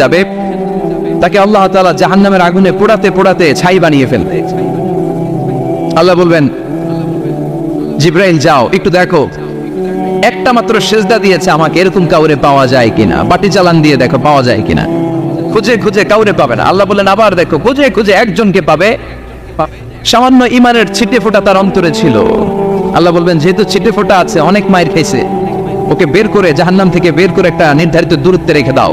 যাবে, তাকে আল্লাহ তাআলা জাহান্নামের আগুনে পোড়াতে পোড়াতে ছাই বানিয়ে ফেলবে। আল্লাহ বলবেন, জিব্রাইল, যাও, একটু দেখো, একটা মাত্র সেজদা দিয়েছে আমাকে, এরকম কাউরে পাওয়া যায় কিনা? বাটি চালান দিয়ে দেখো, পাওয়া যায় কিনা? খুঁজে খুঁজে কাউরে পাবে না। আল্লাহ বলেন আবার দেখো, খুঁজে খুঁজে একজনকে পাবে। সামান্য ইমানের ছিটে ফোটা তার অন্তরে ছিল। আল্লাহ বলবেন, যেহেতু ছিটে ফোটা আছে, অনেক মায়ের খাইছে, ওকে বের করে জাহান্নাম থেকে বের করে একটা নির্ধারিত দূরত্বে রেখে দাও।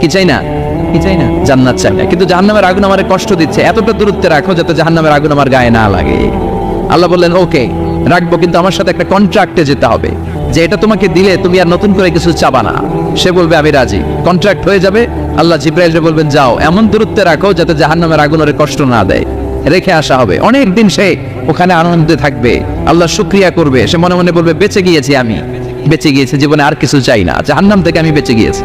কি চাই না? কি চাই না? জান্নাত চাই না। কিন্তু জাহান্নামের আগুন আমারে কষ্ট দিচ্ছে। এতটা দূরত্বে রাখো যাতে জাহান্নামের আগুন আমার গায়ে না লাগে। আল্লাহ বললেন, ওকে, রাখব, কিন্তু আমার সাথে একটা কন্ট্রাক্টে যেতে হবে। যে এটা তোমাকে দিলে তুমি আর নতুন করে কিছু চাবা না। সে বলবে, আমি রাজি। কন্ট্রাক্ট হয়ে যাবে। আল্লাহ জিব্রাইলকে বলবেন, যাও, এমন দূরত্বে রাখো যাতে জাহান্নামের আগুন ওরে কষ্ট না দেয়। রেখে আসা হবে। অনেক দিন সে ওখানে আনন্দে থাকবে। আল্লাহ শুক্রিয়া করবে। সে মনে মনে বলবে, বেঁচে গিয়েছি আমি। বেঁচে গিয়েছি, জীবনে আর কিছু চাই না। জাহান্নাম থেকে আমি বেঁচে গিয়েছি।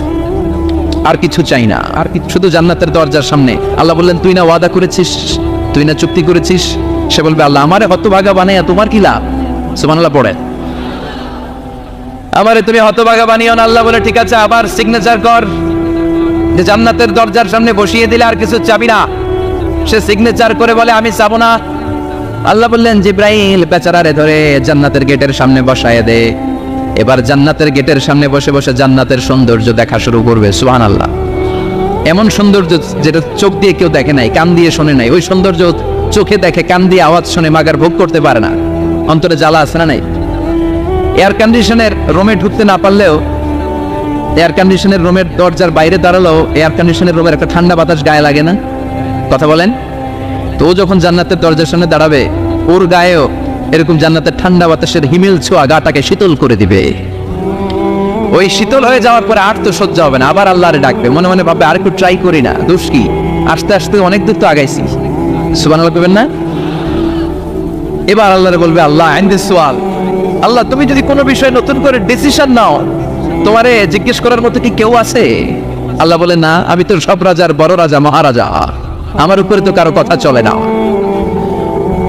আর কিছু চাই না। আর কিছু শুধু জান্নাতের দরজার সামনে। আল্লাহ বললেন, তুই না ওয়াদা করেছিস, তুই না চুক্তি করেছিস? সে বলবে, আল্লাহ, আমারে হতভাগা বানাইয়া তোমার কি লাভ? সুবহানাল্লাহ, পড়ে। আমারে তুমি হতভাগা বানিও না, আল্লাহ বলে, ঠিক আছে, আবার সিগনেচার কর। যে জান্নাতের দরজার সামনে বসিয়ে দিলে আর কিছু চাবি না। সে সিগনেচার করে বলে, আমি চাবো না। আল্লাহ বললেন, জিব্রাইল বেচারারে ধরে জান্নাতের গেটের সামনে বসায় দে। এবার জান্নাতের গেটের সামনে বসে বসে জান্নাতের সৌন্দর্য দেখা শুরু করবে সুহান আল্লাহ এমন সৌন্দর্য যেটা চোখ দিয়ে কেউ দেখে নাই, কান দিয়ে শোনে নাই। ওই সৌন্দর্য চোখে দেখে কান দিয়ে আওয়াজ শুনে মাগার ভোগ করতে পারে না। অন্তরে জ্বালা আছে না নাই? এয়ার কন্ডিশনের রুমে ঢুকতে না পারলেও এয়ার কন্ডিশনের রুমের দরজার বাইরে দাঁড়ালেও এয়ার কন্ডিশনের রুমের একটা ঠান্ডা বাতাস গায়ে লাগে না? কথা বলেন? তো যখন জান্নাতের দরজার সামনে দাঁড়াবে, ওর গায়েও এরকম জান্নাতের ঠান্ডা বাতাসের হিমেল ছোঁয়া গাটাকে শীতল করে দিবে। ওই শীতল হয়ে যাওয়ার পরে আর তো সহ্য হবে না, আবার আল্লাহরে ডাকবে। মনে মনে ভাববে, আর একটু ট্রাই করি না, দোষ কি? আস্তে আস্তে অনেক দূর তো আগাইছি। সুবান করবেন না? এবার আল্লাহরে বলবে, আল্লাহ, আইন সোয়াল। আল্লাহ, তুমি যদি কোনো বিষয়ে নতুন করে ডিসিশন নাও, তোমারে জিজ্ঞেস করার মতো কি কেউ আছে? আল্লাহ বলে, না, আমি তো সব রাজার বড় রাজা, মহারাজা। আমার উপরে তো কারও কথা চলে না।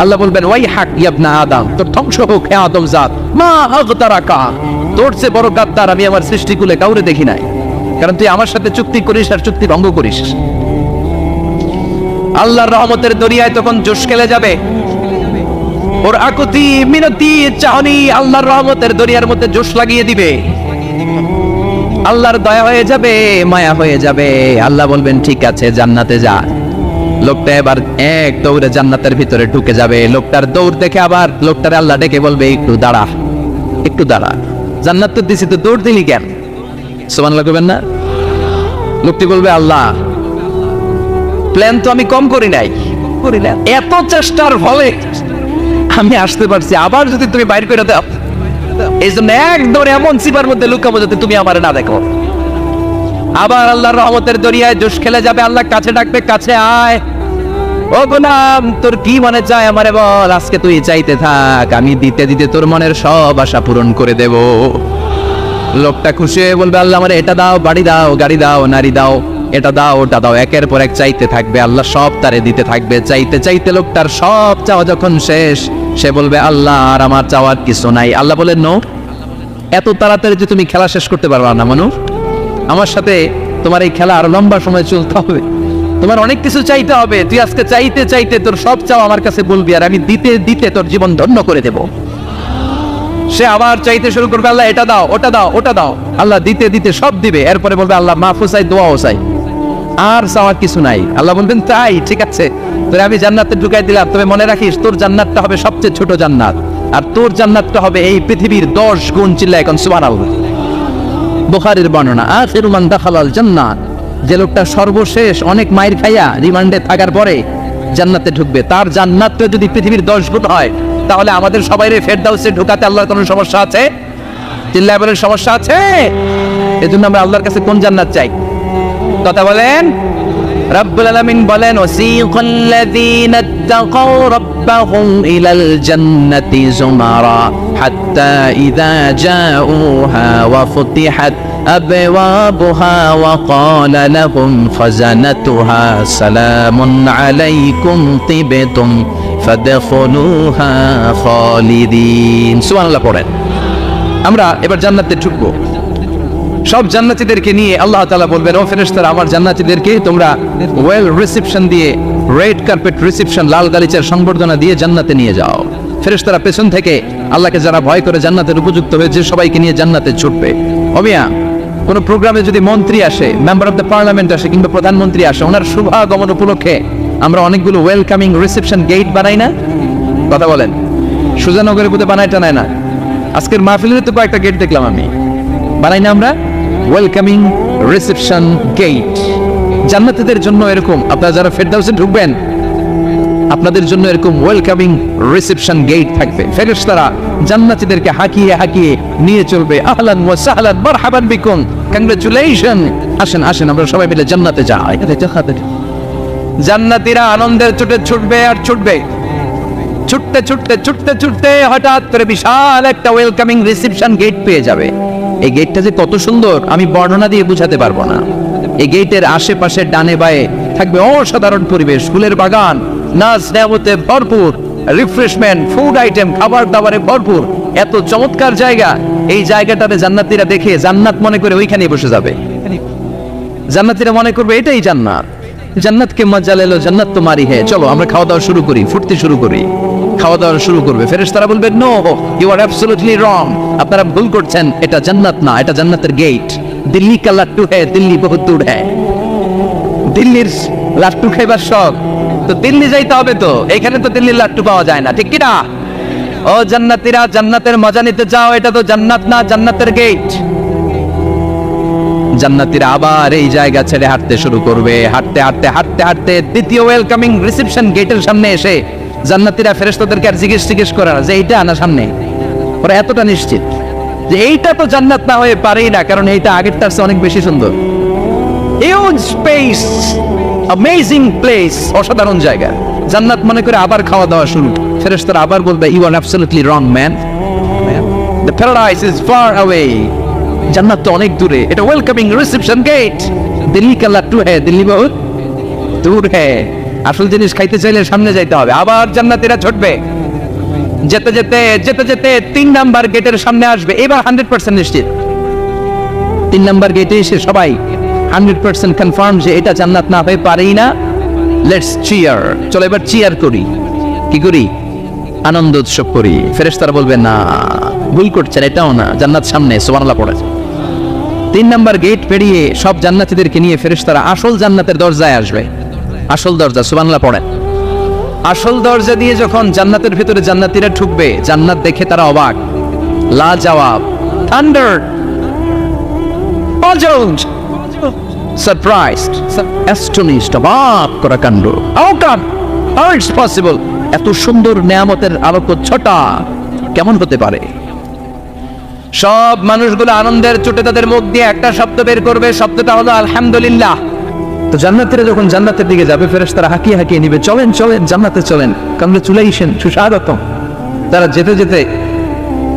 আল্লাহ বলবেন ওয়াই হাক ইয়াবনা আদম। তোর ধ্বংস হোক, হে আদম জাত। মা আগতারাকা। তোর চেয়ে বড় গাদ্দার আমি আমার সৃষ্টিকুলে কাউরে দেখি নাই। কারণ তুই আমার সাথে চুক্তি করিস আর চুক্তি ভঙ্গ করিস। আল্লাহর রহমতের দরিয়ায় তখন জোশ খেলে যাবে। ওর আকুতি মিনতি চাহনি আল্লাহর রহমতের দরিয়ার মধ্যে জোশ লাগিয়ে দিবে। আল্লাহর দয়া হয়ে যাবে, মায়া হয়ে যাবে। আল্লাহ বলবেন, ঠিক আছে, জান্নাতে যা। লোকটা এবার এক দৌড়ে জান্নাতের ভিতরে ঢুকে যাবে। লোকটার দৌড় দেখে আবার লোকটার আল্লাহ ডেকে বলবে, একটু দাঁড়া একটু দাঁড়া। জান্নাত তো দিছি, তো দৌড় দিলি কেন? সোমান লাগবেন না? লোকটি বলবে, আল্লাহ প্ল্যান তো আমি কম করি নাই। করি না এত চেষ্টার ফলে আমি আসতে পারছি। আবার যদি তুমি বাইর করে দাও এই জন্য একদম এমন সিপার মধ্যে লুকাবো যাতে তুমি আমার না দেখো। আবার আল্লাহর রহমতের দরিয়ায় জোশ খেলে যাবে। আল্লাহ কাছে ডাকবে, কাছে আয়। ও গোলাম তোর কি মনে চায় আমারে বল? আজকে তুই চাইতে থাক, আমি দিতে দিতে তোর মনের সব আশা পূরণ করে দেব। লোকটা খুশি হয়ে বলবে, আল্লাহ আমারে এটা দাও, বাড়ি দাও, গাড়ি দাও, নারী দাও, এটা দাও, ওটা দাও। একের পর এক চাইতে থাকবে, আল্লাহ সব তারে দিতে থাকবে। চাইতে চাইতে লোকটার সব চাওয়া যখন শেষ, সে বলবে, আল্লাহ, আর আমার চাওয়ার কিছু নাই। আল্লাহ বলেন নো, এত তাড়াতাড়ি যে তুমি খেলা শেষ করতে পারবা না মানুষ আমার সাথে তোমার এই খেলা আরও লম্বা সময় চলতে হবে। তোমার অনেক কিছু চাইতে হবে, তুই আজকে চাইতে চাইতে তোর সব চাও আমার কাছে বলবি আর আমি দিতে দিতে তোর জীবন ধন্য করে দেব। সে আবার চাইতে শুরু করবে, আল্লাহ এটা দাও, ওটা দাও ওটা দাও। আল্লাহ দিতে দিতে সব দিবে, এরপরে বলবে, আল্লাহ মাহফুজ চাই, দোয়াও চাই। আর চাওয়ার কিছু নাই। আল্লাহ বলবেন, তাই, ঠিক আছে। তোরে আমি জান্নাতে ঢুকাই দিলাম, তবে মনে রাখিস, তোর জান্নাতটা হবে সবচেয়ে ছোট জান্নাত। আর তোর জান্নাতটা হবে এই পৃথিবীর দশ গুণ চিল্লা এখন, সুবহানাল্লাহ। বুখারীর বর্ণনা, আখিরু মান দাখালাল জান্নাত। যে লোকটা সর্বশেষ অনেক মাইর খাইয়া রিমান্ডে থাকার পরে জান্নাতে ঢুকবে। তার জান্নাতটা যদি পৃথিবীর দশ গুণ হয়, তাহলে আমাদের সবাই ফেরদাউসে ঢুকাতে আল্লাহর কোনো সমস্যা আছে? চিল্লায় বলেন সমস্যা আছে? এজন্য আমরা আল্লাহর কাছে কোন জান্নাত চাই? কথা বলেন? রব্বুল আলামিন বলেন ওয়াসিকাল্লাযীনা ইত্তাকাও রাব্বাহুম ইলাল জান্নাতি যুমারা হাত্তা ইযা জাউহা ওয়া ফুতিহাত أبوابها وقال لهم خزنتها سلام عليكم طبتم فادخلوها خالدين سبحان الله পড়েন আমরা এবার জান্নাতে ঢুকবো সব জান্নাতীদেরকে নিয়ে আল্লাহ তাআলা বলবেন ও ফেরেশতারা আমার জান্নাতীদেরকে তোমরা ওয়েল রিসেপশন দিয়ে রেড কার্পেট রিসেপশন লাল গালিচার সংবর্ধনা দিয়ে জান্নাতে নিয়ে যাও ফেরেশতারা পেছন থেকে আল্লাহকে যারা ভয় করে জান্নাতের উপযুক্ত হয়েছে সবাইকে নিয়ে জান্নাতে ছুটবে অমিয়া কোনো প্রোগ্রামে যদি মন্ত্রী আসে মেম্বার অফ দ্য পার্লামেন্ট আসে কিংবা প্রধানমন্ত্রী আসে, ওনার শুভাগমন উপলক্ষে আমরা অনেকগুলো ওয়েলকামিং রিসেপশন গেট বানাই না? কথা বলেন। সুজানগরের বুধে বানাই টানায় না। আজকের মাহফিলের তো কয়েকটা গেট দেখলাম আমি। বানাই না আমরা? ওয়েলকামিং রিসেপশন গেট জান্নাতীদের জন্য এরকম। আপনারা যারা ফেরদাউসে ঢুকবেন আপনাদের জন্য এরকম ওয়েলকামিং রিসেপশন গেট থাকবে। ফেরেশতারা জান্নাতীদেরকে হাকিয়ে হাকিয়ে নিয়ে চলবে। আহলান ওয়া সাহলান মারহাবান বিকুম। কংগ্রাচুলেশন আসেন আসেন আমরা সবাই মিলে জান্নাতে যাই। জান্নাতীরা আনন্দের ছুটে ছুটবে আর ছুটবে। ছুটতে ছুটতে ছুটতে ছুটতে হঠাৎ করে বিশাল একটা ওয়েলকামিং রিসেপশন গেট পেয়ে যাবে। এই গেটটা যে কত সুন্দর আমি বর্ণনা দিয়ে বুঝাতে পারব না। এই গেটের আশেপাশে ডানে বায়ে থাকবে অসাধারণ পরিবেশ ফুলের বাগান নাচ নেমতে ভরপুর রিফ্রেশমেন্ট ফুড আইটেম খাবার দাবারে ভরপুর। এত চমৎকার জায়গা। এই জায়গাটাতে জান্নাতীরা দেখে জান্নাত মনে করে ওইখানে বসে যাবে। জান্নাতীরা মনে করবে এটাই জান্নাত। জান্নাতকে মজা লেলো, জান্নাত তোমারই হে চলো, আমরা খাওয়া দাওয়া শুরু করি ফুটতে শুরু করি। খাওয়া দাওয়া শুরু করবে। ফেরেশতারা বলবে, no you are absolutely wrong আপনারা ভুল করছেন, এটা জান্নাত না, এটা জান্নাতের গেট দিল্লি কা লাট্টু হ্যায়, দিল্লি বহুত দূর হ্যায়। দিল্লির লাট্টু খাইবার শখ। তো দিল্লি যাইতে হবে তো। এখানে তো দিল্লির লাট্টু পাওয়া যায় না, ঠিক কি না ও জান্নাতীরা, জান্নাতের মজা নিতে যাও, এটা তো জান্নাত না, জান্নাতের গেট জান্নাতীরা আবার এই জায়গা ছেড়ে হাঁটতে শুরু করবে। হাঁটতে হাঁটতে হাঁটতে হাঁটতে দ্বিতীয় ওয়েলকামিং রিসেপশন গেটের সামনে এসে জান্নাতীরা ফেরেশতাদেরকে আর জিজ্ঞেস জিজ্ঞেস করে না যে এইটা আনা সামনে? ওরা এতটা নিশ্চিত যে এইটা তো জান্নাত না হয়ে পারেই না, কারণ এইটা আগেরটার চেয়ে অনেক বেশি সুন্দর। হিউজ স্পেস অ্যামেজিং প্লেস অসাধারণ জায়গা। জান্নাত মনে করে আবার খাওয়া দাওয়া শুরু। ফেরেশতারা আবার বলবে you are absolutely wrong man the paradise is far away জান্নাত তো অনেক দূরে। এটা ওয়েলকামিং রিসেপশন গেট দিল্লি কা লাট্টু হ্যায় দিল্লি বহুত দূর হ্যায় আসল জিনিস খাইতে চাইলে সামনে যাইতে হবে। আবার জান্নাতীরা ছুটবে। যেতে যেতে যেতে যেতে তিন নাম্বার গেটের সামনে আসবে। এবার হান্ড্রেড পার্সেন্ট নিশ্চিত। তিন নাম্বার গেটে এসে সবাই। হান্ড্রেড পার্সেন্ট কনফার্ম যে এটা জান্নাত না হয়ে পারেই না। লেটস চিয়ার চলো এবার চিয়ার করি। কি করি? আনন্দ উৎসব করি। ফেরেশতারা বলবে না ভুল করছেন এটাও না। জান্নাত সামনে সুবহানাল্লাহ পড়ে তিন নাম্বার গেট পেরিয়ে সব জান্নাতীদেরকে নিয়ে ফেরেশতারা আসল জান্নাতের দরজায় আসবে। আসল দরজা সুবহানাল্লাহ পড়েন আসল দরজা দিয়ে যখন জান্নাতের ভিতরে জান্নাতীরা ঠুকবে জান্নাত দেখে তারা অবাক। লা জবাব থান্ডার puzzled, surprised, astonished, অবাক করা কাণ্ড। How come? How it's possible? এত সুন্দর নেয়ামতের আলোক ছটা কেমন হতে পারে? সব মানুষগুলো আনন্দের চোটে তাদের মুখ দিয়ে একটা শব্দ বের করবে। শব্দটা হলো আলহামদুলিল্লাহ। তো জান্নাতের যখন জান্নাতের দিকে যাবে ফেরেস তারা হাকিয়ে হাকিয়ে নিবে চলেন চলেন জান্নাতে চলেন। কংগ্রেচুলেশন সুস্বাগতম। তারা যেতে যেতে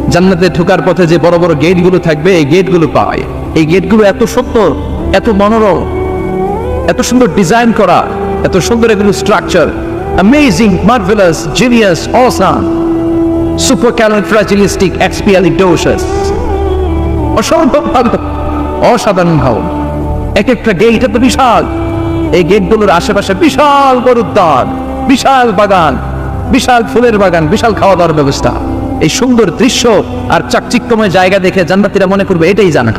জান্নাতে ঢোকার পথে যে বড় বড় গেটগুলো থাকবে এই গেটগুলো পায়। এই গেটগুলো এত সুন্দর এত মনোরম, এত সুন্দর ডিজাইন করা, এত সুন্দর এগুলো structure amazing marvellous genius awesome supercalifragilisticexpialidocious অসম্ভব ভালো, অসাধারণ ভালো। এক একটা গেট এত বিশাল। এই গেটগুলোর আশেপাশে বিশাল গরুর দ্বার বিশাল বাগান, বিশাল ফুলের বাগান, বিশাল খাওয়া দাওয়ার ব্যবস্থা। এই সুন্দর দৃশ্য আর চাকচিক্যময় জায়গা দেখে জান্নাতিরা মনে করবে এটাই জানা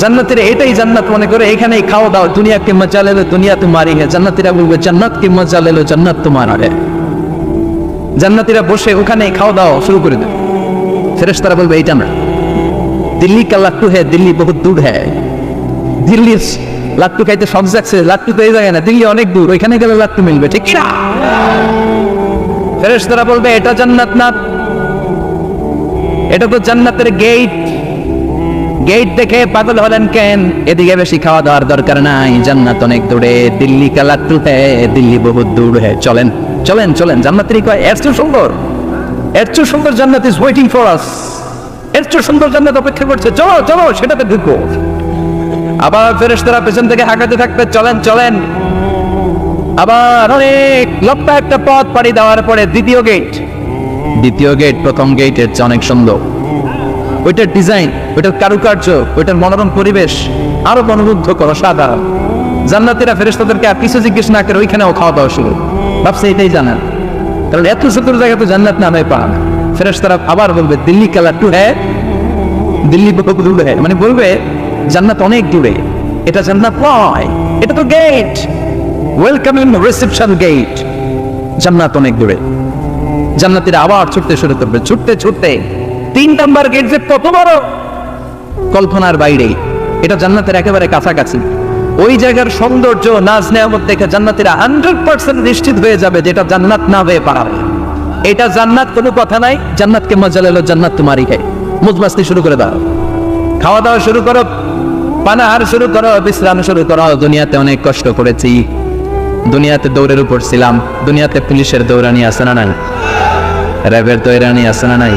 জান্নাতিরা এটাই জান্নাত মনে করে, এখানেই খাওয়া দাওয়া দুনিয়া কে মজা লেলো দুনিয়া তোমারি হে। জান্নাতিরা বলবে জান্নাত কে মজা লেলো, জান্নাত তোমার হে। জান্নাতিরা বসে, ওখানেই খাওয়া দাওয়া শুরু করে দেবে ফেরেশতারা বলবে, এইটা না দিল্লি কা লাট্টু হ্যাঁ দিল্লি বহুত দূর হ্যাঁ দিল্লি লাট্টু খাইতে সব যাচ্ছে লাট্টু তো এই জায়গায় না, দিল্লি অনেক দূর, ওইখানে গেলে লাট্টু মিলবে, ঠিক না ফেরেশতারা বলবে, এটা জান্নাত না। এটা তো জান্নাতের গেট গেট দেখে পাগল হলেন কেন? এদিকে বেশি খাওয়া দাওয়ার দরকার নাই। জান্নাত অনেক দূরে, দিল্লি কা লাট্টু হ্যাঁ দিল্লি বহুত দূর হ্যাঁ চলেন চলেন চলেন। জান্নাতেরই কয়, এর চেয়ে সুন্দর, এর চেয়ে সুন্দর জান্নাত ইজ ওয়েটিং ফর আস এর চেয়ে সুন্দর জান্নাত অপেক্ষা করছে। চলো চলো, সেটাতে ঢুকবো আবার ফেরেশতারা পেছন থেকে হাঁকাতে থাকবে। চলেন চলেন। আবার অনেক লম্বা একটা পথ পাড়ি দেওয়ার পরে দ্বিতীয় গেট। দ্বিতীয় গেট, প্রথম গেটের চেয়ে অনেক সুন্দর। ওইটার ডিজাইন, ওইটার কারুকার্য, ওইটার মনোরম পরিবেশ আরও মনোমুগ্ধ করো সাদা। জান্নাতিরা ফেরেশতাদেরকে আর কিছু জিজ্ঞেস না করে ওইখানেও খাওয়া দাওয়া শুরু। ভাবছে এটাই জানান কারণ এত সুন্দর জায়গা তো জান্নাত নামে পান ফেরেশতারা আবার বলবে, দিল্লি কালার টু হ্যাঁ দিল্লি বহু দূরে। হ্যাঁ মানে বলবে, জান্নাত অনেক দূরে। এটা জান্নাত নয়, এটা তো gate welcome in reception gate জান্নাত অনেক দূরে। জান্নাতিরা আবার ছুটতে শুরু করবে, ছুটতে ছুটতে। তিন নাম্বার গেট যে কত বড়? কল্পনার বাইরে। এটা জান্নাতের একেবারে কাছাকাছি। ওই জায়গার সৌন্দর্য নাজ নেয়ামত দেখে জান্নাতিরা হান্ড্রেড পার্সেন্ট নিশ্চিত হয়ে যাবে যেটা জান্নাত না হয়ে পারাবে এটা জান্নাত কোনো কথা নাই। জান্নাতকে মজা লেলো জান্নাত তোমারই খাই মুজমাস্তি শুরু করে দাও। খাওয়া দাওয়া শুরু করো। পানাহার শুরু করো। বিশ্রাম শুরু করো। দুনিয়াতে অনেক কষ্ট করেছি। দুনিয়াতে দৌড়ের উপর ছিলাম। দুনিয়াতে পুলিশের দৌড়ানি আছে না নাই? র্যাবের দৌড়ানি আছে না নাই?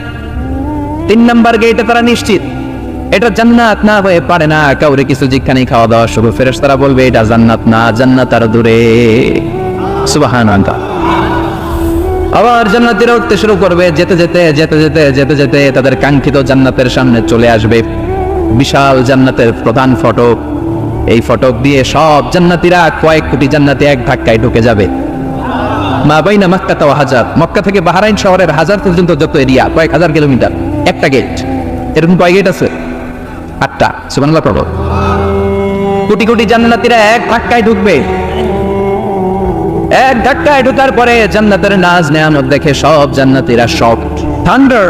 তিন নাম্বার গেটে তারা নিশ্চিত। এটা জান্নাত না হয়ে পারে না, কাউরে কিছু জিজ্ঞানি খাওয়া দাওয়া শুরু ফেরেস তারা বলবে, এটা জান্নাত না, জান্নাত আর দূরে। সুবাহান আবার জান্নাতিরা উঠতে শুরু করবে, যেতে যেতে যেতে যেতে যেতে যেতে তাদের কাঙ্ক্ষিত জান্নাতের সামনে চলে আসবে। বিশাল জান্নাতের প্রধান ফটক। এই ফটক দিয়ে সব জান্নাতিরা কয়েক কোটি জান্নাতে এক ধাক্কায় ঢুকে যাবে। মা বাইনা মক্কা তাও হাজার মক্কা থেকে বাহারাইন শহরের হাজার পর্যন্ত যত এরিয়া, কয়েক হাজার কিলোমিটার। একটা গেট এরকম কয় গেট আছে? আটটা। সুবানাল্লাহ প্রভু কোটি কোটি জান্নাতিরা এক ধাক্কায় ঢুকবে। এক ধাক্কায় ঢুকার পরে জান্নাতের নাজ নেয়ামত দেখে সব জান্নাতিরা শক থান্ডার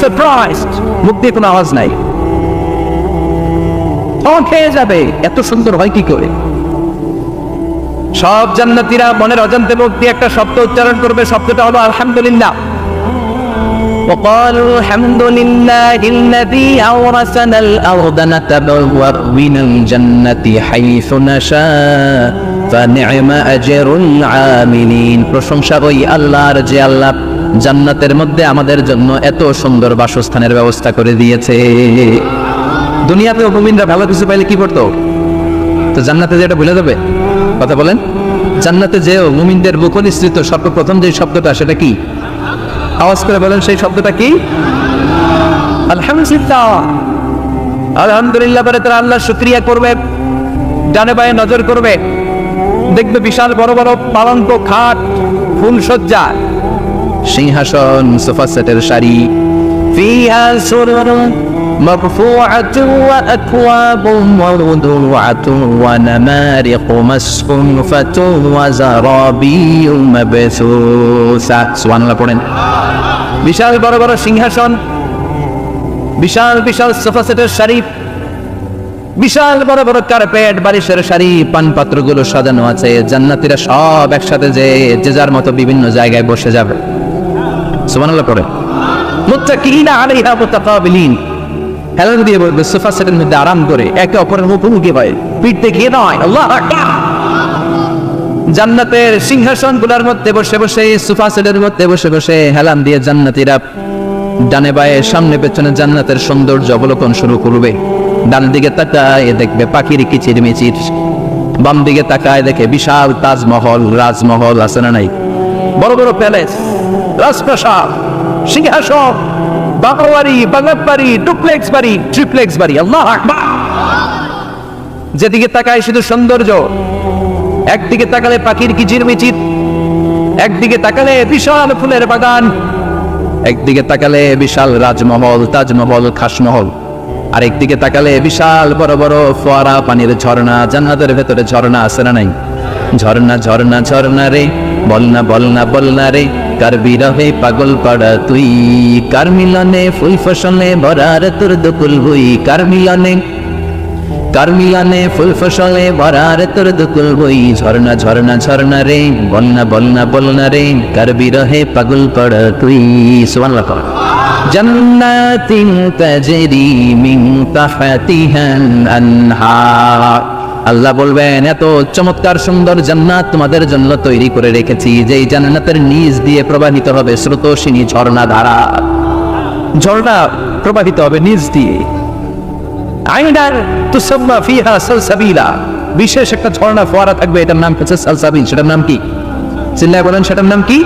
সারপ্রাইজড দিয়ে কোনো আওয়াজ নাই। খেয়ে যাবে, এত সুন্দর হয় কি করে? সব জান্নাতীরা মনের অজান্তে দিয়ে একটা শব্দ উচ্চারণ করবে, শব্দটা হলো আলহামদুলিল্লাহ। وقالوا الحمد لله الذي أورثنا الأرض نتبوأ من الجنة حيث نشاء فنعم أجر العاملين প্রশংসা ওই আল্লাহর যে আল্লাহ জান্নাতের মধ্যে আমাদের জন্য এত সুন্দর বাসস্থানের ব্যবস্থা করে দিয়েছে দুনিয়াতে মুমিনরা ভালো কিছু পাইলে কি করতো তো জান্নাতে যেটা ভুলে যাবে কথা বলেন জান্নাতে যেও মুমিনদের মুখ নিঃসৃত সর্বপ্রথম যে শব্দটা সেটা কি আওয়াজ করে বলেন সেই শব্দটা কি? আলহামদুলিল্লাহ। আলহামদুলিল্লাহ বলে তারা আল্লাহ শুক্রিয়া করবে, ডানে বায়ে নজর করবে। দেখবে বিশাল বড় বড় পালঙ্ক, খাট ফুলসজ্জা সিংহাসন, সোফা সেটের শাড়ি ফিহা সুরুন مرفوعة وأكواب موضوعة ونمارق مصفوفة وزرابي مبثوثة سبحان الله পড়েন বিশাল বড় বড় সিংহাসন বিশাল বিশাল সোফা সেটের শাড়ি বিশাল বড় বড় কার্পেট বারিশের শাড়ি পানপাত্রগুলো সাজানো আছে জান্নাতীরা সব একসাথে যে যে যার মতো বিভিন্ন জায়গায় বসে যাবে সুবহানাল্লাহ করে মুত্তাকিনা আলাইহা মুতাকাবিলিন হেলান দিয়ে বলবে সোফা সেটের মধ্যে আরাম করে একে অপরের মুখোমুখি হয় পিঠ দেখিয়ে নয় আল্লাহ জান্নাতের সিংহাসনগুলার মধ্যে বসে বসে, সোফা সেটের মধ্যে বসে বসে হেলান দিয়ে জান্নাতীরা ডানে বায়ে, সামনে পেছনে জান্নাতের সৌন্দর্য অবলোকন শুরু করবে। ডান দিকে তাকায় দেখবে পাখির কিচির মিচির। বাম দিকে তাকায় দেখে বিশাল তাজমহল, রাজমহল আছে না নাই? বড় বড় প্যালেস, রাজপ্রাসাদ, সিংহাসন। বাংলাবাড়ি বাংলার বাড়ি ডুপ্লেক্স বাড়ি ট্রিপ্লেক্স বাড়ি আল্লাহ আকবার। যেদিকে তাকায় শুধু সৌন্দর্য, একদিকে তাকালে পাখির কিচির মিচির একদিকে তাকালে বিশাল ফুলের বাগান, একদিকে তাকালে বিশাল রাজমহল, তাজমহল, খাসমহল আর একদিকে তাকালে বিশাল বড় বড় ফোয়ারা, পানির ঝর্ণা, জান্নাতের ভেতরে ঝর্ণা আছে না নাই? ঝর্ণা ঝর্ণা ঝর্ণা রে, বল না বল না বল না রে কার বিরহে পাগল পাড়া তুই? কার মিলনে ফুল ফসলে ভরার তোর দকুল ভুই? কার মিলনে কার মিলনে ফুল ফসলে ভরার তোর দুকুল বই ঝর্ণা ঝর্ণা ঝর্ণা রে, বন্যা বন্যা বলনা রে, কার বিরহে পাগল পড় তুই? সুবহানাল্লাহ কর। জান্নাতিন মিন আনহার আল্লাহ বলবেন, এত চমৎকার সুন্দর জান্নাত তোমাদের জন্য তৈরি করে রেখেছি, যেই জান্নাতের নিচ দিয়ে প্রবাহিত হবে স্রোতস্বিনী ঝর্ণা ধারা। ঝর্ণা প্রবাহিত হবে নিচ দিয়ে। আইনার ফিহা সালসাবিলা। বিশেষ একটা ঝর্ণা ফোয়ারা থাকবে, এটার নাম হচ্ছে সালসাবিল। সেটার নাম কি? চিল্লায় বলেন, সেটার নাম কি?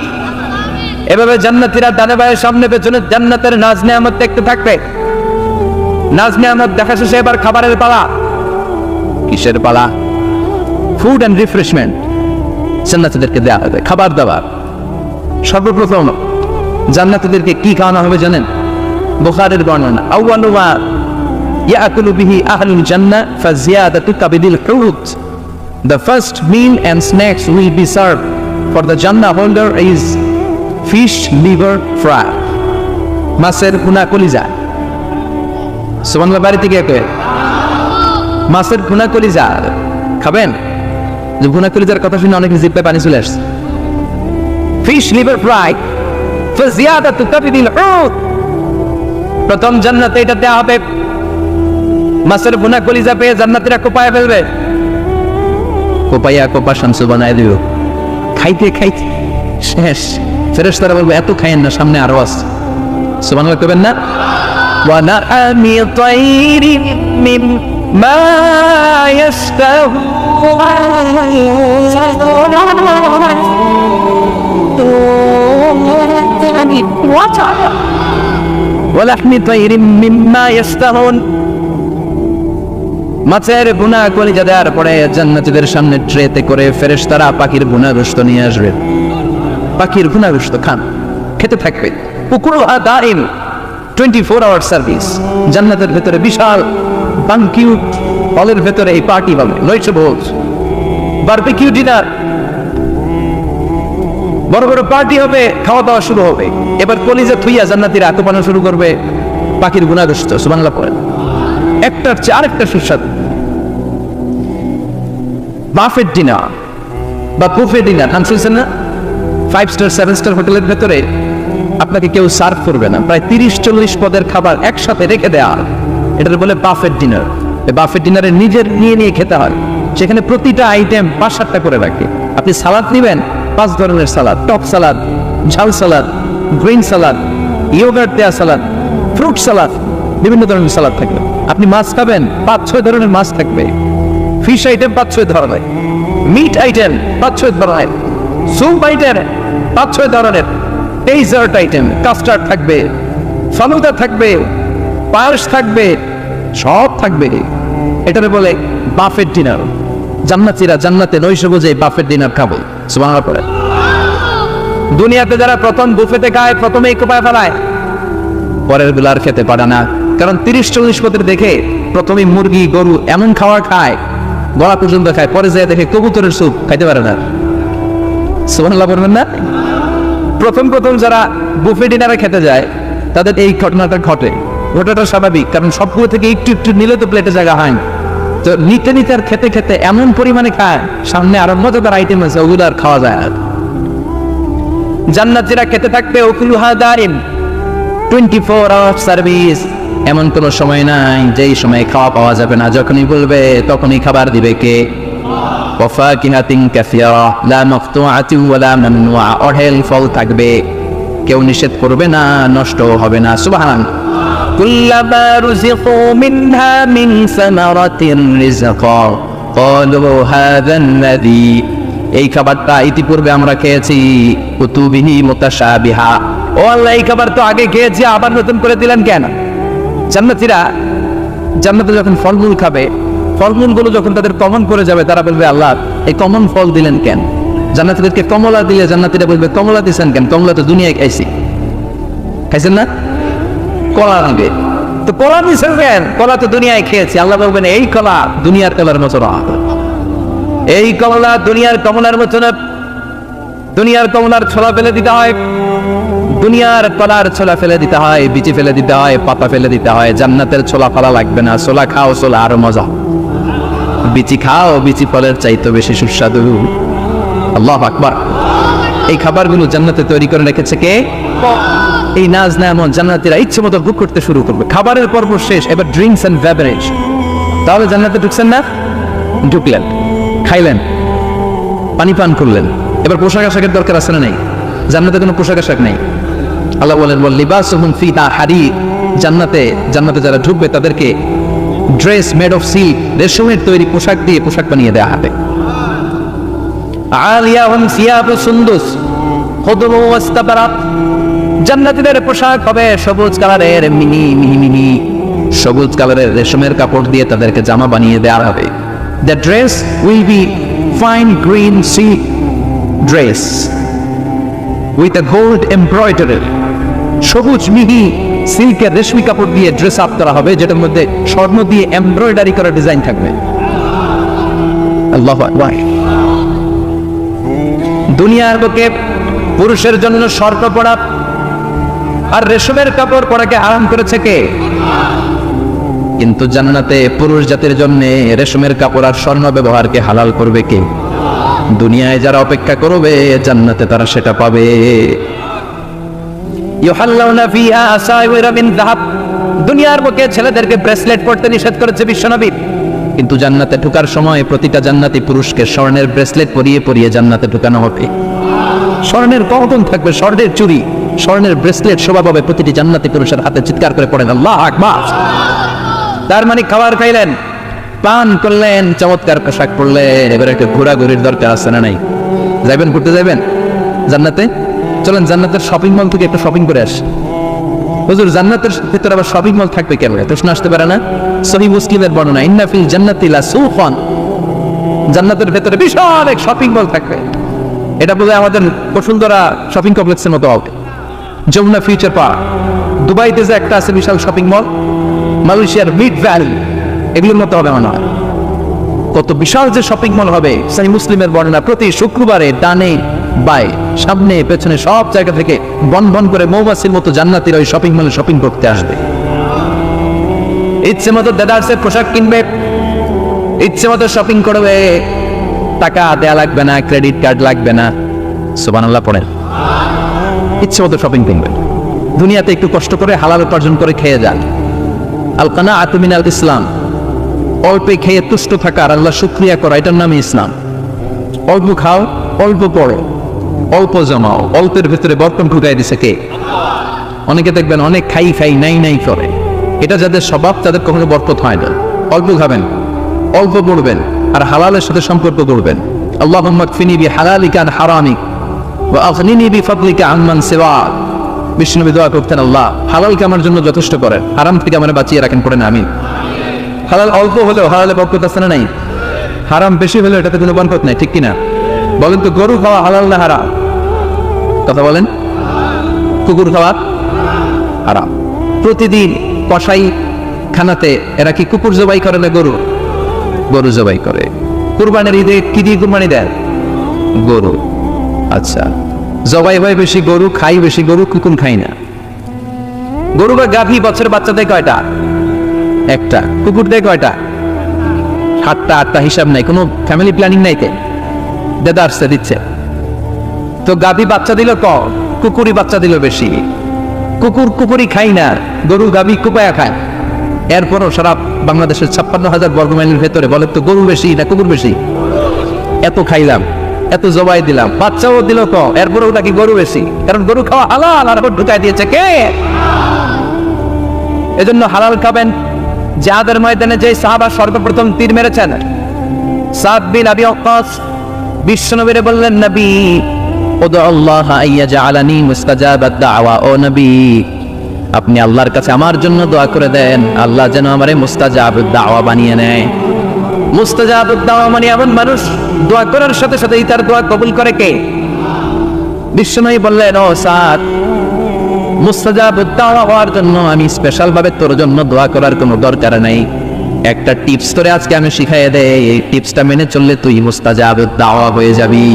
এভাবে জান্নাতীরা ডানে বায়ে সামনে পেছনে জান্নাতের নাজ নেয়ামত দেখতে থাকবে। নাজ নেয়ামত দেখা শেষে এবার খাবারের পালা। কিসের পালা ফুড অ্যান্ড রিফ্রেশমেন্ট জান্নাতিদেরকে দেওয়া হবে, খাবার দাবার। সর্বপ্রথম জান্নাতিদেরকে কি খাওয়ানো হবে জানেন? বোখারের বর্ণনা আউ্বালুমা ইয়াকুলু বিহি আহলুল জান্নাহ ফাজিয়াদাতু কাবিদিল হুত The first meal and snacks will be served for the Jannah holder is fish, liver, fry মাছের ভুনা কলিজা। সুবহানাল্লাহ, বাড়ি থেকে মাছের ভুনা কলিজা। খাবেন? যে ভুনা কলিজার কথা শুনে অনেক জিব্বায় পানি চলে আসছে। ফিশ লিভার ফ্রাই ফজিয়াদা তু কাবিদিল উদ প্রথম জান্নাতে এটা দেয়া হবে। মাছের ভুনা কলিজা পেয়ে জান্নাতীরা কোপায় ফেলবে। কোপাইয়া কোপা শামসু বানায় দিও। খাইতে খাইতে। শেষ। ফেরেশতারা বলব, এত খাইয়েন না, সামনে আরও আছে। সুবহানাল্লাহ কবেন না? ওয়া আমি তাইরি মিম مما يشتهون ولحم طير مما يشتهون মাছের বুনা কলিজা দেওয়ার পরে জান্নাতীদের সামনে ট্রেতে করে ফেরেশতারা পাখির বুনা গোশত নিয়ে আসবে পাখির বুনা গোশত খান খেতে থাকবে পুকুর দাইম টোয়েন্টি ফোর আওয়ার সার্ভিস জান্নাতের ভেতরে বিশাল বানকিউ হলের ভেতরে এই পার্টি হবে ভোজ ডিনার বড় বড় পার্টি হবে খাওয়া দাওয়া শুরু হবে এবার কলিজা থুইয়া শুরু করবে পাখির সুবাংলা একটার চেয়ে আরেকটা ডিনার বা ডিনার নাম শুনছেন না ফাইভ স্টার সেভেন স্টার হোটেলের ভেতরে আপনাকে কেউ সার্ভ করবে না প্রায় তিরিশ চল্লিশ পদের খাবার একসাথে রেখে দেওয়া এটার বলে বাফেট ডিনার বাফেট ডিনারে নিজের নিয়ে নিয়ে খেতে হয়। সেখানে প্রতিটা আইটেম পাঁচ সাতটা করে রাখে। আপনি সালাদ নেবেন, পাঁচ ধরনের সালাদ টক সালাদ ঝাল সালাদ গ্রিন সালাদ ইয়োগার্ট দেওয়া সালাদ ফ্রুট সালাদ বিভিন্ন ধরনের সালাদ থাকবে। আপনি মাছ খাবেন, পাঁচ ছয় ধরনের মাছ থাকবে। ফিশ আইটেম পাঁচ ছয় ধরনের। মিট আইটেম পাঁচ ছয় ধরনের। স্যুপ আইটেম পাঁচ ছয় ধরনের। ডেজার্ট আইটেম কাস্টার্ড থাকবে ফালুদা থাকবে, পায়েস থাকবে। সব থাকবে। এটারে বলে বাফের ডিনার জান্নাতিরা জান্নাতে নৈশ বোঝে বাফেট ডিনার খাব। পড়ে। দুনিয়াতে যারা প্রথম বুফেতে খায়, প্রথমেই কোপায় ফেলায়। পরেরগুলো আর খেতে পারে না। কারণ তিরিশ চল্লিশ পদের দেখে প্রথমে মুরগি, গরু এমন খাবার খায়, গলা পর্যন্ত খায়, পরে যায় দেখে কবুতরের স্যুপ খাইতে পারে না। সুবহানাল্লাহ বলবেন না? প্রথম প্রথম যারা বুফে ডিনারে খেতে যায়, তাদের এই ঘটনাটা ঘটে। ঘটনাটা স্বাভাবিক, কারণ সবগুলো থেকে একটু একটু নিলে তো প্লেটে জায়গা হয়। তো নিতে নিতে আর খেতে খেতে এমন পরিমাণে খায়, সামনে আরও মজাদার আইটেম আছে, ওগুলো আর খাওয়া যায় না। জান্নাতীরা খেতে থাকবে ওকুলুহা দারিন টোয়েন্টি ফোর আওয়ার সার্ভিস এমন কোনো সময় নাই, যেই সময় খাওয়া পাওয়া যাবে না, যখনই বলবে তখনই খাবার দিবে কে? অঢেল ফল থাকবে। কেউ নিষেধ করবে না নষ্ট হবে না সুবহান كلما رزقوا منها من ثمرة رزقا قالوا هذا الذي এই খাবারটা ইতিপূর্বে আমরা খেয়েছি কুতুবিহি মুতাশাবিহা ও আল্লাহ এই খাবার তো আগে খেয়েছি আবার নতুন করে দিলেন কেন জান্নাতীরা জান্নাতে যখন ফলমূল খাবে ফলমূলগুলো যখন তাদের কমন করে যাবে তারা বলবে আল্লাহ এই কমন ফল দিলেন কেন জান্নাতীদেরকে কমলা দিলে জান্নাতীরা বলবে কমলা দিছেন কেন কমলা তো দুনিয়ায় খাইছি খাইছেন না কলা দিবে। তো কলা কেন? কলা তো দুনিয়ায় খেয়েছি। আল্লাহ বলবেন, এই কলা দুনিয়ার কলার মতো না এই কমলা দুনিয়ার কমলার মতো দুনিয়ার কমলার ছোলা ফেলে দিতে হয়। দুনিয়ার কলার ছোলা ফেলে দিতে হয়, বিচি ফেলে দিতে হয়, পাতা ফেলে দিতে হয়। জান্নাতের ছোলা ফলা লাগবে না। ছোলা খাও, ছোলা, আরও মজা। বিচি খাও, বিচি ফলের চাইতে বেশি সুস্বাদু। আল্লাহ আকবার। এই খাবারগুলো জান্নাতে তৈরি করে রেখেছে কে? এই নাজ না এমন, জান্নাতিরা ইচ্ছে মতো বুক করতে শুরু করবে। খাবারের পর্ব শেষ, এবার ড্রিঙ্কস এন্ড বেভারেজ তাহলে জান্নাতে ঢুকছেন না? ঢুকলেন। খাইলেন। পানি পান করলেন। এবার পোশাক আশাকের দরকার আছে না নেই? জান্নাতে কোনো পোশাক আশাক নেই? আল্লাহ বলেন বল লিবাসুহুম ফিহা হারির। জান্নাতে জান্নাতে যারা ঢুকবে, তাদেরকে ড্রেস মেড অফ সিল্ক রেশমের তৈরি পোশাক দিয়ে পোশাক বানিয়ে দেওয়া হবে। আলিয়াহুম সিয়াবু সুন্দুস। খুদরু ওয়াস্তাবারাত। জান্নাতীদের পোশাক হবে সবুজ কালারের মিনি মিহি মিহি সবুজ কালারের রেশমের কাপড় দিয়ে তাদেরকে জামা বানিয়ে দেওয়া হবে। The dress will be fine green silk dress with a gold embroidery সবুজ মিহি সিল্কের রেশমি কাপড় দিয়ে ড্রেস আপ করা হবে যেটার মধ্যে স্বর্ণ দিয়ে এমব্রয়ডারি করা ডিজাইন থাকবে। আল্লাহ দুনিয়ার বুকে পুরুষের জন্য স্বর্ণ পড়া আর রেশমের কাপড় পরাকে আরাম করেছে কে? কিন্তু জান্নাতে পুরুষ জাতির জন্য রেশমের কাপড় আর স্বর্ণ ব্যবহারকে হালাল করবে কে? দুনিয়ায় যারা অপেক্ষা করবে, জান্নাতে তারা সেটা পাবে। দুনিয়ার বুকে ছেলেদেরকে ব্রেসলেট পরতে নিষেধ করেছে বিশ্বনবী। কিন্তু জান্নাতে ঢোকার সময় প্রতিটা জান্নাতি পুরুষকে স্বর্ণের ব্রেসলেট পরিয়ে পরিয়ে জান্নাতে ঢুকানো হবে। স্বর্ণের কখন থাকবে স্বর্ণের চুরি। স্বর্ণের ব্রেসলেট শোভা পাবে প্রতিটি জান্নাতি পুরুষের হাতে চিৎকার করে পড়েন, আল্লাহ আকবার! তার মানে খাবার খাইলেন, পান করলেন, চমৎকার পোশাক পরলেন। এবার একটা ঘোরাঘুরির দরকার আছে না নাই? যাইবেন, ঘুরতে যাইবেন? জান্নাতে? চলেন, জান্নাতের শপিং মল থেকে একটা শপিং করে আস। হুজুর, জান্নাতের ভিতরে আবার শপিং মল থাকবে কেন প্রশ্ন আসতে পারে না? সহি মুসলিমের বর্ণনা ইন্নাফিল জান্নাতি লা সুফান জান্নাতের ভেতরে বিশাল এক শপিং মল থাকবে। এটা বোধহয় আমাদের বসুন্ধরা শপিং কমপ্লেক্সের মতো হবে যমুনা ফিউচার পার্ক। দুবাইতে যে একটা আছে বিশাল শপিং মল, মালয়েশিয়ার মিড ভ্যালি, এগুলোর মতো হবে হয় কত বিশাল যে শপিং মল হবে সাই মুসলিমের বর্ণনা প্রতি শুক্রবারে ডানে বাই সামনে পেছনে সব জায়গা থেকে বন বন করে মৌমাছির মতো জান্নাতির ওই শপিং মলে শপিং করতে আসবে। ইচ্ছে মতো দেদার্সের পোশাক কিনবে, ইচ্ছে মতো শপিং করবে, টাকা দেয়া লাগবে না, ক্রেডিট কার্ড লাগবে না। সুবানাল্লাহ পড়েন। ইচ্ছে মতো শপিং কিনবে দুনিয়াতে একটু কষ্ট করে হালাল উপার্জন করে খেয়ে যান। আলকানা আতমিন আল ইসলাম। অল্পে খেয়ে তুষ্ট থাকা আর আল্লাহ শুক্রিয়া করা, এটার নামই ইসলাম। অল্প খাও, অল্প পড়ো। অল্প জমাও, অল্পের ভেতরে বর্তন ঢুকাই দিছে কে? অনেকে দেখবেন অনেক খাই খাই, নাই নাই করে। এটা যাদের স্বভাব, তাদের কখনো বরকত হয় না। অল্প খাবেন, অল্প পড়বেন, আর হালালের সাথে সম্পর্ক করবেন আল্লাহ ফিনি বি হালালিকা আর হারামিক। সিওয়াক বিষ্ণুবী দোয়া করতেন, আল্লাহ, হালালকে আমার জন্য যথেষ্ট করেন। হারাম থেকে আমার বাঁচিয়ে রাখেন, পড়েন আমি হালাল অল্প হলেও হালালে বরকত আছে না নাই? হারাম বেশি হলেও এটাতে কোনো বরকত নাই, ঠিক কিনা? বলেন তো গরু খাওয়া হালাল না হারাম? কথা বলেন। কুকুর খাওয়া হারাম। প্রতিদিন কসাই খানাতে এরা কি কুকুর জবাই করে না গরু? গরু জবাই করে। কুরবানের ঈদে কি দিয়ে কুরবানি দেন গরু। আচ্ছা। জবাই হয় বেশি গরু, খাই বেশি গরু কুকুর খাই না। গরু বা গাভী বছর বাচ্চা দেয় কয়টা? একটা। কুকুর দেয় কয়টা? সাতটা, আটটা হিসাব নাই, কোনো ফ্যামিলি প্ল্যানিং নাই কে দেদা আসছে, দিচ্ছে। তো গাভী বাচ্চা দিল ক? কুকুরি বাচ্চা দিল বেশি। কুকুর কুকুরি খাই না, গরু গাভী কুপায়া খায়। এরপরও সারা বাংলাদেশের ছাপ্পান্ন হাজার বর্গমাইলের ভেতরে বলে তো গরু বেশি না কুকুর বেশি। এত খাইলাম। এত জবাই দিলাম, বাচ্চাও দিল কম এরপরেও নাকি গরু বেশি। কারণ গরু খাওয়া হালাল, আর ঢুকাই দিয়েছে কে? এজন্য হালাল খাবেন। যাদের ময়দানে যে সাহাবা সর্বপ্রথম তীর মেরেছেন, সাদ বিন আবি ওয়াক্কাস বিশ্বনবীরে বললেন, নবী ওদু আল্লাহ আইয়া জাআলানি মুস্তাজাবাদ দাওয়া, ও নবী, আপনি আল্লাহর কাছে আমার জন্য দোয়া করে দেন। আল্লাহ যেন আমারে মুস্তাজাবুদ দাওয়া বানিয়ে নেয়। মুস্তাজাবুদ দাওয়া মানে এমন মানুষ, দোয়া করার সাথে সাথেই তার দোয়া কবুল করে কে? বিশ্বনবী বললেন, ও সাদ মুস্তাজাবুদ দাওয়া হওয়ার জন্য আমি স্পেশাল ভাবে তোর জন্য দোয়া করার কোনো দরকার নাই। একটা টিপস তোরে আজকে আমি শিখাইয়ে দেই, এই টিপসটা মেনে চললে তুই মুস্তাজাবুদ দাওয়া হয়ে যাবি।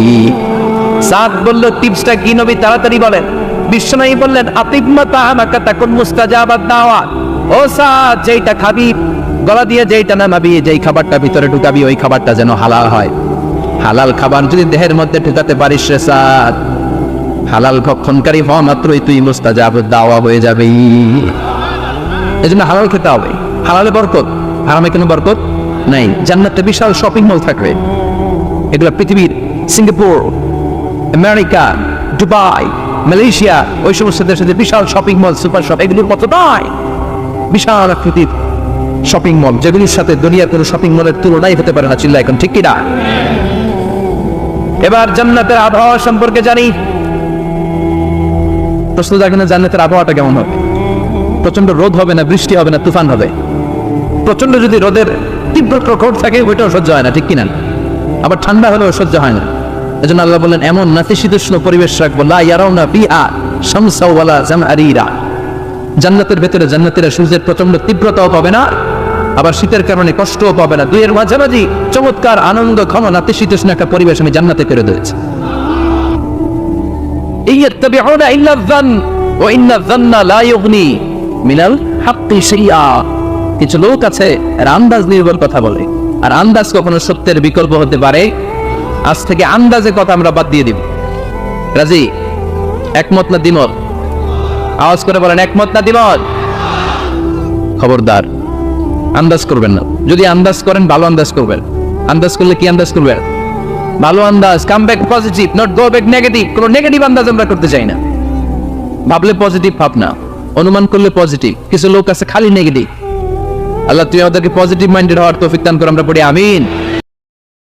সাদ বলল টিপসটা কি নবী? তাড়াতাড়ি বলেন। বিশ্বনবী বললেন, আতিম্মা তাহামাকা তাকুন মুস্তাজাবাদ দাওয়া ও সাদ, যেইটা খাবি গলা দিয়ে যেইটা নামাবি যেই খাবারটা ভিতরে ঢুকাবি, ওই খাবারটা যেন হালাল হয়। হালাল খাবার যদি দেহের মধ্যে ঢুকাতে পারিস রে সাদ, হালাল ভক্ষণকারী হওয়া মাত্রই তুই মুস্তাজাব, দাওয়া হয়ে যাবে। এই জন্য হালাল খেতে হবে। হালালে বরকত। হারামে কোনো বরকত নাই। জান্নাতে বিশাল শপিং মল থাকবে। এগুলো পৃথিবীর সিঙ্গাপুর, আমেরিকা, দুবাই, মালয়েশিয়া, ওই সমস্ত দেশে বিশাল শপিং মল সুপার শপ এগুলোর মতো নয়। বিশাল আকৃতির শপিং মল যেগুলির সাথে দুনিয়ার কোনো শপিং মলের তুলনাই হতে পারে না চিল্লা এখন, ঠিক কিনা এবার জান্নাতের আবহাওয়া সম্পর্কে জানি। প্রশ্ন জাগে না জান্নাতের আবহাওয়াটা কেমন হবে? প্রচণ্ড রোদ হবে না, বৃষ্টি হবে না, তুফান হবে? প্রচণ্ড যদি রোদের তীব্র প্রখর থাকে, ওইটাও সহ্য হয় না, ঠিক কিনা আবার ঠান্ডা হলেও সহ্য হয় না। এজন্য আল্লাহ বললেন, এমন নাতিশীতোষ্ণ পরিবেশ রাখব, লা ইয়ারাউনা ফিহা শামসা ওয়ালা জামআরিরা। জান্নাতের ভেতরে জান্নাতীরা সূর্যের প্রচণ্ড তীব্রতাও পাবে না আবার শীতের কারণে কষ্টও পাবে না। দুইয়ের মাঝামাঝি চমৎকার আনন্দ ক্ষম নাতিশীতোষ্ণ একটা পরিবেশ আমি জান্নাতে পেরে দিয়েছি। কিছু লোক আছে আন্দাজ নির্ভর কথা বলে। আর আন্দাজ কখনো সত্যের বিকল্প হতে পারে। আজ থেকে আন্দাজে কথা আমরা বাদ দিয়ে দিব। রাজি? একমত না দিমত আওয়াজ করে বলেন, একমত না দিমত খবরদার। আন্দাজ করবেন না। যদি আন্দাজ করেন, ভালো আন্দাজ করবেন। আন্দাজ করলে কি আন্দাজ করবেন? ভালো আন্দাজ come back positive not go back negative কোনো নেগেটিভ আন্দাজ আমরা করতে চাই না। ভাবলে পজিটিভ ভাবনা অনুমান করলে পজিটিভ কিছু লোক আছে খালি নেগেটিভ আল্লাহ, তুই আমাদেরকে পজিটিভ মাইন্ডেড হওয়ার তৌফিক দান করে, আমরা পড়ি আমিন।